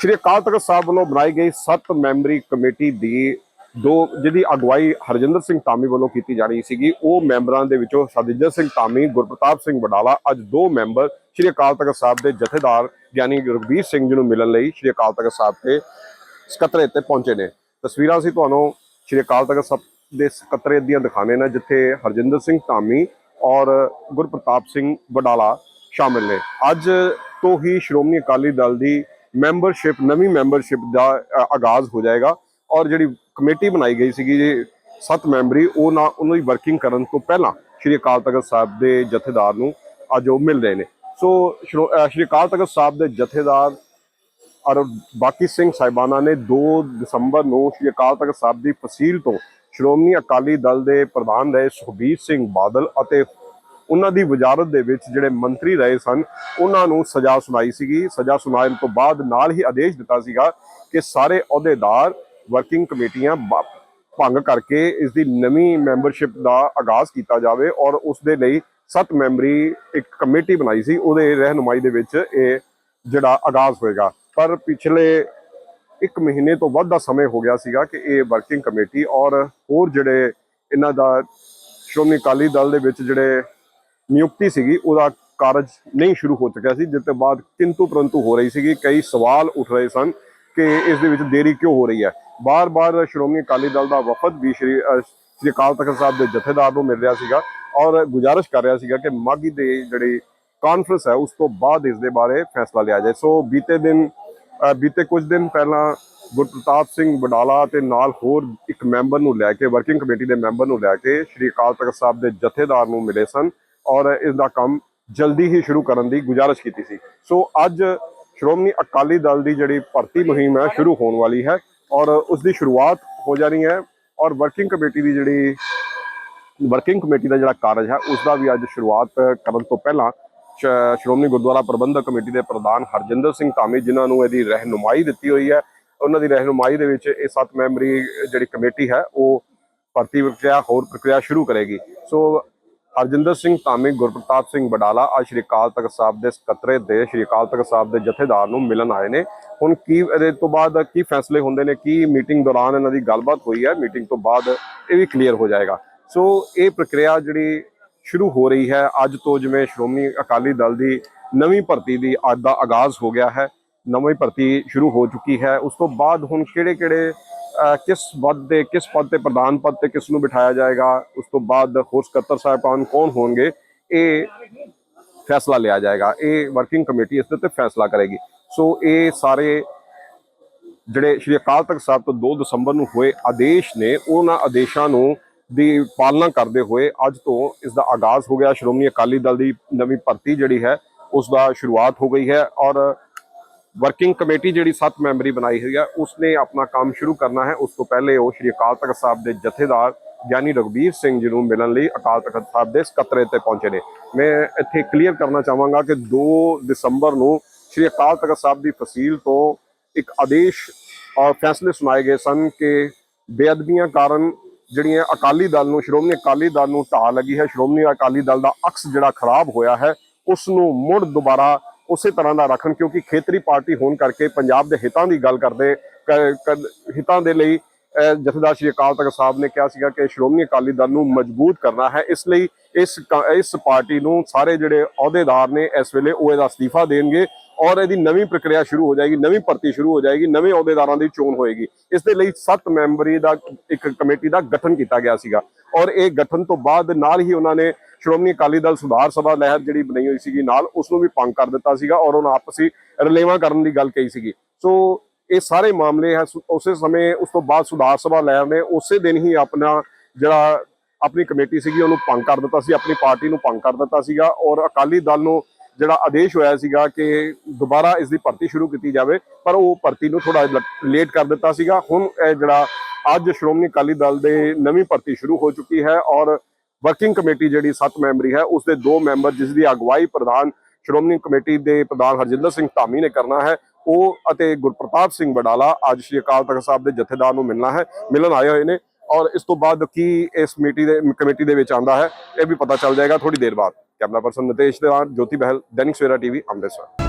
ਸ਼੍ਰੀ ਅਕਾਲ ਤਖਤ ਸਾਹਿਬ ਵੱਲੋਂ ਬਣਾਈ ਗਈ 7 ਮੈਂਬਰੀ ਕਮੇਟੀ ਦੀ ਦੋ, ਜਿਹਦੀ ਅਗਵਾਈ ਹਰਜਿੰਦਰ ਸਿੰਘ ਧਾਮੀ ਵੱਲੋਂ ਕੀਤੀ ਜਾ ਰਹੀ ਸੀਗੀ। ਉਹ ਮੈਂਬਰਾਂ ਦੇ ਵਿੱਚੋਂ ਸਤਿੰਦਰ ਸਿੰਘ ਧਾਮੀ, ਗੁਰਪ੍ਰਤਾਪ ਸਿੰਘ ਵਡਾਲਾ ਅੱਜ ਦੋ ਮੈਂਬਰ ਸ਼੍ਰੀ ਅਕਾਲ ਤਖਤ ਸਾਹਿਬ ਦੇ ਜਥੇਦਾਰ ਗਿਆਨੀ ਰਘਬੀਰ ਸਿੰਘ ਜੀ ਨੂੰ ਮਿਲਣ ਲਈ ਸ਼੍ਰੀ ਅਕਾਲ ਤਖਤ ਸਾਹਿਬ ਤੇ ਸਕੱਤਰੇ ਤੇ ਪਹੁੰਚੇ ਨੇ। ਤਸਵੀਰਾਂ ਅਸੀਂ ਤੁਹਾਨੂੰ ਸ਼੍ਰੀ ਅਕਾਲ ਤਖਤ ਸਾਹਿਬ ਦੇ ਸਕੱਤਰੇ ਦੀਆਂ ਦਿਖਾਣੇ ਨੇ, ਜਿੱਥੇ ਹਰਜਿੰਦਰ ਸਿੰਘ ਧਾਮੀ ਔਰ ਗੁਰਪ੍ਰਤਾਪ ਸਿੰਘ ਵਡਾਲਾ ਸ਼ਾਮਿਲ ਨੇ। ਅੱਜ ਤੋਂ ਹੀ ਸ਼੍ਰੋਮਣੀ ਅਕਾਲੀ ਦਲ ਦੀ ਮੈਂਬਰਸ਼ਿਪ ਨਵੀਂ ਮੈਂਬਰਸ਼ਿਪ ਦਾ ਆਗਾਜ਼ ਹੋ ਜਾਏਗਾ। ਔਰ ਜਿਹੜੀ ਕਮੇਟੀ ਬਣਾਈ ਗਈ ਸੀਗੀ, ਜੀ, ਸੱਤ ਮੈਂਬਰੀ, ਉਹ ਨਾ, ਉਹਨਾਂ ਦੀ ਵਰਕਿੰਗ ਕਰਨ ਤੋਂ ਪਹਿਲਾਂ ਸ਼੍ਰੀ ਅਕਾਲ ਤਖਤ ਸਾਹਿਬ ਦੇ ਜਥੇਦਾਰ ਨੂੰ ਅੱਜ ਉਹ ਮਿਲ ਰਹੇ ਨੇ। ਸੋ, ਸ਼੍ਰੋ- ਸ਼੍ਰੀ ਅਕਾਲ ਤਖਤ ਸਾਹਿਬ ਦੇ ਜਥੇਦਾਰ ਔਰ ਬਾਕੀ ਸਿੰਘ ਸਾਹਿਬਾਨਾਂ ਨੇ 2 ਦਸੰਬਰ ਨੂੰ ਸ਼੍ਰੀ ਅਕਾਲ ਤਖਤ ਸਾਹਿਬ ਦੀ ਫਸੀਲ ਤੋਂ ਸ਼੍ਰੋਮਣੀ ਅਕਾਲੀ ਦਲ ਦੇ ਪ੍ਰਧਾਨ ਰਹੇ ਸੁਖਬੀਰ ਸਿੰਘ ਬਾਦਲ ਅਤੇ ਉਹਨਾਂ ਦੀ ਵਜ਼ਾਰਤ ਦੇ ਵਿੱਚ ਜਿਹੜੇ ਮੰਤਰੀ ਰਹੇ ਸਨ, ਉਹਨਾਂ ਨੂੰ ਸਜ਼ਾ ਸੁਣਾਈ ਸੀਗੀ। ਸਜ਼ਾ ਸੁਣਾਉਣ ਤੋਂ ਬਾਅਦ ਨਾਲ ਹੀ ਆਦੇਸ਼ ਦਿੱਤਾ ਸੀਗਾ ਕਿ ਸਾਰੇ ਅਹੁਦੇਦਾਰ ਵਰਕਿੰਗ ਕਮੇਟੀਆਂ ਭੰਗ ਕਰਕੇ ਇਸ ਦੀ ਨਵੀਂ ਮੈਂਬਰਸ਼ਿਪ ਦਾ ਆਗਾਜ਼ ਕੀਤਾ ਜਾਵੇ ਔਰ ਉਸ ਦੇ ਲਈ ਸੱਤ ਮੈਂਬਰੀ ਇੱਕ ਕਮੇਟੀ ਬਣਾਈ ਸੀ। ਉਹਦੇ ਰਹਿਨੁਮਾਈ ਦੇ ਵਿੱਚ ਇਹ ਜਿਹੜਾ ਆਗਾਜ਼ ਹੋਏਗਾ। ਪਰ ਪਿਛਲੇ ਇੱਕ ਮਹੀਨੇ ਤੋਂ ਵੱਧ ਦਾ ਸਮੇਂ ਹੋ ਗਿਆ ਸੀਗਾ ਕਿ ਇਹ ਵਰਕਿੰਗ ਕਮੇਟੀ ਔਰ ਹੋਰ ਜਿਹੜੇ ਇਹਨਾਂ ਦਾ ਸ਼੍ਰੋਮਣੀ ਅਕਾਲੀ ਦਲ ਦੇ ਵਿੱਚ ਜਿਹੜੇ ਨਿਯੁਕਤੀ ਸੀਗੀ, ਉਹਦਾ ਕਾਰਜ ਨਹੀਂ ਸ਼ੁਰੂ ਹੋ ਚੁੱਕਿਆ ਸੀ, ਜਿਸ ਤੋਂ ਬਾਅਦ ਕਿੰਤੂ ਪਰੰਤੂ ਹੋ ਰਹੀ ਸੀਗੀ, ਕਈ ਸਵਾਲ ਉੱਠ ਰਹੇ ਸਨ ਕਿ ਇਸ ਦੇ ਵਿੱਚ ਦੇਰੀ ਕਿਉਂ ਹੋ ਰਹੀ ਹੈ। ਬਾਰ-ਬਾਰ ਸ਼੍ਰੋਮਣੀ ਅਕਾਲੀ ਦਲ ਦਾ ਵਫਦ ਵੀ ਸ਼੍ਰੀ ਸ਼੍ਰੀ ਅਕਾਲ ਤਖਤ ਸਾਹਿਬ ਦੇ ਜਥੇਦਾਰ ਨੂੰ ਮਿਲ ਰਿਹਾ ਸੀਗਾ ਔਰ ਗੁਜ਼ਾਰਿਸ਼ ਕਰ ਰਿਹਾ ਸੀਗਾ ਕਿ ਮਾਗੀ ਦੇ ਜਿਹੜੀ ਕਾਨਫਰੰਸ ਹੈ, ਉਸ ਤੋਂ ਬਾਅਦ ਇਸ ਦੇ ਬਾਰੇ ਫੈਸਲਾ ਲਿਆ ਜਾਏ। ਸੋ ਬੀਤੇ ਦਿਨ ਬੀਤੇ ਕੁਝ ਦਿਨ ਪਹਿਲਾਂ ਗੁਰਪ੍ਰਤਾਪ ਸਿੰਘ ਬਡਾਲਾ ਤੇ ਨਾਲ ਹੋਰ ਇੱਕ ਮੈਂਬਰ ਨੂੰ ਲੈ ਕੇ ਵਰਕਿੰਗ ਕਮੇਟੀ ਦੇ ਮੈਂਬਰ ਨੂੰ ਲੈ ਕੇ ਸ਼੍ਰੀ ਅਕਾਲ ਤਖਤ ਸਾਹਿਬ ਦੇ ਜਥੇਦਾਰ ਨੂੰ ਮਿਲੇ ਸਨ। ਔਰ ਇਸ ਦਾ ਕੰਮ ਜਲਦੀ ਹੀ ਸ਼ੁਰੂ ਕਰਨ ਦੀ ਗੁਜ਼ਾਰਿਸ਼ ਕੀਤੀ ਸੀ। ਸੋ ਅੱਜ ਸ਼੍ਰੋਮਣੀ ਅਕਾਲੀ ਦਲ ਦੀ ਜਿਹੜੀ ਭਰਤੀ ਮੁਹਿੰਮ ਹੈ, ਸ਼ੁਰੂ ਹੋਣ ਵਾਲੀ ਹੈ ਔਰ ਉਸ ਦੀ ਸ਼ੁਰੂਆਤ ਹੋ ਜਾਣੀ ਹੈ ਔਰ ਵਰਕਿੰਗ ਕਮੇਟੀ ਦੀ ਜਿਹੜੀ ਵਰਕਿੰਗ ਕਮੇਟੀ ਦਾ ਜਿਹੜਾ ਕਾਰਜ ਹੈ ਉਸ ਦਾ ਵੀ ਅੱਜ ਸ਼ੁਰੂਆਤ ਕਰਨ ਤੋਂ ਪਹਿਲਾਂ ਸ਼੍ਰੋਮਣੀ ਗੁਰਦੁਆਰਾ ਪ੍ਰਬੰਧਕ ਕਮੇਟੀ ਦੇ ਪ੍ਰਧਾਨ ਹਰਜਿੰਦਰ ਸਿੰਘ ਧਾਮੀ ਜਿਨ੍ਹਾਂ ਨੂੰ ਇਹਦੀ ਰਹਿਨੁਮਾਈ ਦਿੱਤੀ ਹੋਈ ਹੈ। ਉਹਨਾਂ ਦੀ ਰਹਿਨੁਮਾਈ ਦੇ ਵਿੱਚ ਇਹ ਸੱਤ ਮੈਂਬਰੀ ਜਿਹੜੀ ਕਮੇਟੀ ਹੈ, ਉਹ ਭਰਤੀ ਪ੍ਰਕਿਰਿਆ, ਹੋਰ ਪ੍ਰਕਿਰਿਆ ਸ਼ੁਰੂ ਕਰੇਗੀ। ਸੋ ਹਰਜਿੰਦਰ ਸਿੰਘ ਧਾਮੀ, ਗੁਰਪ੍ਰਤਾਪ ਸਿੰਘ ਬਡਾਲਾ ਅੱਜ ਸ਼੍ਰੀ ਅਕਾਲ ਤਖਤ ਸਾਹਿਬ ਦੇ ਸਕੱਤਰੇ ਦੇ ਸ਼੍ਰੀ ਅਕਾਲ ਤਖਤ ਸਾਹਿਬ ਦੇ ਜਥੇਦਾਰ ਨੂੰ ਮਿਲਣ ਆਏ ਨੇ। ਹੁਣ ਕੀ ਇਹਦੇ ਤੋਂ ਬਾਅਦ ਕੀ ਫੈਸਲੇ ਹੁੰਦੇ ਨੇ, ਕੀ ਮੀਟਿੰਗ ਦੌਰਾਨ ਇਹਨਾਂ ਦੀ ਗੱਲਬਾਤ ਹੋਈ ਹੈ, ਮੀਟਿੰਗ ਤੋਂ ਬਾਅਦ ਇਹ ਵੀ ਕਲੀਅਰ ਹੋ ਜਾਏਗਾ। ਸੋ ਇਹ ਪ੍ਰਕਿਰਿਆ ਜਿਹੜੀ ਸ਼ੁਰੂ ਹੋ ਰਹੀ ਹੈ, ਅੱਜ ਤੋਂ ਜਿਵੇਂ ਸ਼੍ਰੋਮਣੀ ਅਕਾਲੀ ਦਲ ਦੀ ਨਵੀਂ ਭਰਤੀ ਦੀ ਅੱਜ ਦਾ ਆਗਾਜ਼ ਹੋ ਗਿਆ ਹੈ, ਨਵੀਂ ਭਰਤੀ ਸ਼ੁਰੂ ਹੋ ਚੁੱਕੀ ਹੈ। ਉਸ ਤੋਂ ਬਾਅਦ ਹੁਣ ਕਿਹੜੇ ਕਿਹੜੇ ਕਿਸ ਪਦ ਦੇ, ਕਿਸ ਪਦ ਤੇ ਪ੍ਰਧਾਨ ਪਦ ਤੇ ਕਿਸ ਨੂੰ ਬਿਠਾਇਆ ਜਾਏਗਾ, ਉਸ ਤੋਂ ਬਾਅਦ ਹੋਰ ਸਕੱਤਰ ਸਾਹਿਬਾਨ ਕੌਣ ਹੋਣਗੇ, ਇਹ ਫੈਸਲਾ ਲਿਆ ਜਾਏਗਾ। ਇਹ ਵਰਕਿੰਗ ਕਮੇਟੀ ਇਸ ਦੇ ਉੱਤੇ ਫੈਸਲਾ ਕਰੇਗੀ। ਸੋ ਇਹ ਸਾਰੇ ਜਿਹੜੇ ਸ਼੍ਰੀ ਅਕਾਲ ਤਖਤ ਸਾਹਿਬ ਤੋਂ 2 ਦਸੰਬਰ ਨੂੰ ਹੋਏ ਆਦੇਸ਼ ਨੇ, ਉਹਨਾਂ ਆਦੇਸ਼ਾਂ ਨੂੰ ਦੀ ਪਾਲਣਾ ਕਰਦੇ ਹੋਏ ਅੱਜ ਤੋਂ ਇਸ ਦਾ ਆਗਾਜ਼ ਹੋ ਗਿਆ। ਸ਼੍ਰੋਮਣੀ ਅਕਾਲੀ ਦਲ ਦੀ ਨਵੀਂ ਭਰਤੀ ਜਿਹੜੀ ਹੈ, ਉਸ ਦਾ ਸ਼ੁਰੂਆਤ ਹੋ ਗਈ ਹੈ ਔਰ ਵਰਕਿੰਗ ਕਮੇਟੀ ਜਿਹੜੀ 7 ਮੈਂਬਰੀ ਬਣਾਈ ਹੋਈ ਹੈ ਉਸਨੇ ਆਪਣਾ ਕੰਮ ਸ਼ੁਰੂ ਕਰਨਾ ਹੈ। ਉਸ ਤੋਂ ਪਹਿਲੇ ਉਹ ਸ਼੍ਰੀ ਅਕਾਲ ਤਖਤ ਸਾਹਿਬ ਦੇ ਜਥੇਦਾਰ ਗਿਆਨੀ ਰਘਬੀਰ ਸਿੰਘ ਜੀ ਨੂੰ ਮਿਲਣ ਲਈ ਅਕਾਲ ਤਖਤ ਸਾਹਿਬ ਦੇ ਸਕੱਤਰੇ ਤੇ ਪਹੁੰਚੇ ਨੇ। ਮੈਂ ਇੱਥੇ ਕਲੀਅਰ ਕਰਨਾ ਚਾਹਾਂਗਾ ਕਿ 2 ਦਸੰਬਰ ਨੂੰ ਸ਼੍ਰੀ ਅਕਾਲ ਤਖਤ ਸਾਹਿਬ ਦੀ ਫਸੀਲ ਤੋਂ ਇੱਕ ਆਦੇਸ਼ ਔਰ ਫੈਸਲੇ ਸੁਣਾਏ ਗਏ ਸਨ ਕਿ ਬੇਅਦਬੀਆਂ ਕਾਰਨ ਜਿਹੜੀਆਂ ਅਕਾਲੀ ਦਲ ਨੂੰ, ਸ਼੍ਰੋਮਣੀ ਅਕਾਲੀ ਦਲ ਨੂੰ ਢਾਹ ਲੱਗੀ ਹੈ। ਸ਼੍ਰੋਮਣੀ ਅਕਾਲੀ ਦਲ ਦਾ ਅਕਸ ਜਿਹੜਾ ਖਰਾਬ ਹੋਇਆ ਹੈ ਉਸ ਨੂੰ ਮੁੜ ਦੁਬਾਰਾ ਉਸੇ ਤਰ੍ਹਾਂ ਦਾ ਰੱਖਣ, ਕਿਉਂਕਿ ਖੇਤਰੀ ਪਾਰਟੀ ਹੋਣ ਕਰਕੇ ਪੰਜਾਬ ਦੇ ਹਿੱਤਾਂ ਦੀ ਗੱਲ ਕਰਦੇ, ਕ- ਹਿੱਤਾਂ ਦੇ ਲਈ ਜਥੇਦਾਰ ਸ਼੍ਰੀ ਅਕਾਲ ਤਖਤ ਸਾਹਿਬ ਨੇ ਕਿਹਾ ਸੀਗਾ ਕਿ ਸ਼੍ਰੋਮਣੀ ਅਕਾਲੀ ਦਲ ਨੂੰ ਮਜ਼ਬੂਤ ਕਰਨਾ ਹੈ। ਇਸ ਲਈ ਇਸ ਕ- ਇਸ ਪਾਰਟੀ ਨੂੰ ਸਾਰੇ ਜਿਹੜੇ ਅਹੁਦੇਦਾਰ ਨੇ ਇਸ ਵੇਲੇ ਉਹ ਇਹਦਾ ਅਸਤੀਫਾ ਦੇਣਗੇ। ਔਰ ਇਹਦੀ ਨਵੀਂ ਪ੍ਰਕਿਰਿਆ ਸ਼ੁਰੂ ਹੋ ਜਾਏਗੀ, ਨਵੀਂ ਭਰਤੀ ਸ਼ੁਰੂ ਹੋ ਜਾਏਗੀ, ਨਵੇਂ ਅਹੁਦੇਦਾਰਾਂ ਦੀ ਚੋਣ ਹੋਏਗੀ। ਇਸ ਦੇ ਲਈ 7 ਮੈਂਬਰੀ ਦਾ ਇੱਕ ਕਮੇਟੀ ਦਾ ਗਠਨ ਕੀਤਾ ਗਿਆ ਸੀਗਾ। ਔਰ ਇਹ ਗਠਨ ਤੋਂ ਬਾਅਦ ਨਾਲ ਹੀ ਉਹਨਾਂ ਨੇ ਸ਼੍ਰੋਮਣੀ ਅਕਾਲੀ ਦਲ ਸੁਧਾਰ ਸਭਾ ਲਹਿਰ ਜਿਹੜੀ ਬਣਾਈ ਹੋਈ ਸੀਗੀ, ਨਾਲ ਉਸ ਨੂੰ ਵੀ ਭੰਗ ਕਰ ਦਿੱਤਾ ਸੀਗਾ ਔਰ ਉਹਨਾਂ ਆਪਸੀ ਰਲੇਵਾਂ ਕਰਨ ਦੀ ਗੱਲ ਕਹੀ ਸੀਗੀ। ਸੋ ਇਹ ਸਾਰੇ ਮਾਮਲੇ ਹੈ ਉਸੇ ਸਮੇਂ ਉਸ ਤੋਂ ਬਾਅਦ ਸੁਧਾਰ ਸਭਾ ਲਹਿਰ ਨੇ ਉਸੇ ਦਿਨ ਹੀ ਆਪਣਾ ਜਿਹੜਾ ਆਪਣੀ ਕਮੇਟੀ ਸੀਗੀ, ਉਹਨੂੰ ਭੰਗ ਕਰ ਦਿੱਤਾ ਸੀ, ਆਪਣੀ ਪਾਰਟੀ ਨੂੰ ਭੰਗ ਕਰ ਦਿੱਤਾ ਸੀਗਾ ਔਰ ਅਕਾਲੀ ਦਲ ਨੂੰ ਜਿਹੜਾ ਆਦੇਸ਼ ਹੋਇਆ ਸੀਗਾ ਕਿ ਦੁਬਾਰਾ ਇਸ ਦੀ ਭਰਤੀ ਸ਼ੁਰੂ ਕੀਤੀ ਜਾਵੇ, ਪਰ ਉਹ ਭਰਤੀ ਨੂੰ ਥੋੜਾ ਲੇਟ ਕਰ ਦਿੱਤਾ ਸੀਗਾ। ਹੁਣ ਇਹ ਜਿਹੜਾ ਅੱਜ ਸ਼੍ਰੋਮਣੀ ਅਕਾਲੀ ਦਲ ਦੇ ਨਵੀਂ ਭਰਤੀ ਸ਼ੁਰੂ ਹੋ ਚੁੱਕੀ ਹੈ ਔਰ ਵਰਕਿੰਗ ਕਮੇਟੀ ਜਿਹੜੀ 7 ਮੈਂਬਰੀ ਹੈ ਉਸ ਦੇ ਦੋ ਮੈਂਬਰ ਜਿਸ ਦੀ ਅਗਵਾਈ ਪ੍ਰਧਾਨ ਸ਼੍ਰੋਮਣੀ ਕਮੇਟੀ ਦੇ ਪ੍ਰਧਾਨ ਹਰਜਿੰਦਰ ਸਿੰਘ ਧਾਮੀ ਨੇ ਕਰਨਾ ਹੈ। ਉਹ ਅਤੇ ਗੁਰਪ੍ਰਤਾਪ ਸਿੰਘ ਬਡਾਲਾ ਅੱਜ ਸ਼੍ਰੀ ਅਕਾਲ ਤਖਤ ਸਾਹਿਬ ਦੇ ਜਥੇਦਾਰ ਨੂੰ ਮਿਲਣਾ ਹੈ। ਮਿਲਣ ਆਏ ਹੋਏ ਨੇ। ਔਰ ਇਸ ਤੋਂ ਬਾਅਦ ਕੀ ਇਸ ਕਮੇਟੀ ਦੇ ਕਮੇਟੀ ਦੇ ਵਿੱਚ ਆਂਦਾ ਹੈ, ਇਹ ਵੀ ਪਤਾ ਚੱਲ ਜਾਏਗਾ ਥੋੜੀ ਦੇਰ ਬਾਅਦ। ਕੈਮਰਾ ਪਰਸਨ ਨਿਤੇਸ਼ ਦੇ ਨਾਲ ਜੋਤੀ ਬਹਿਲ, ਦੈਨਿਕ ਸਵੇਰਾ ਟੀਵੀ, ਅੰਮ੍ਰਿਤਸਰ।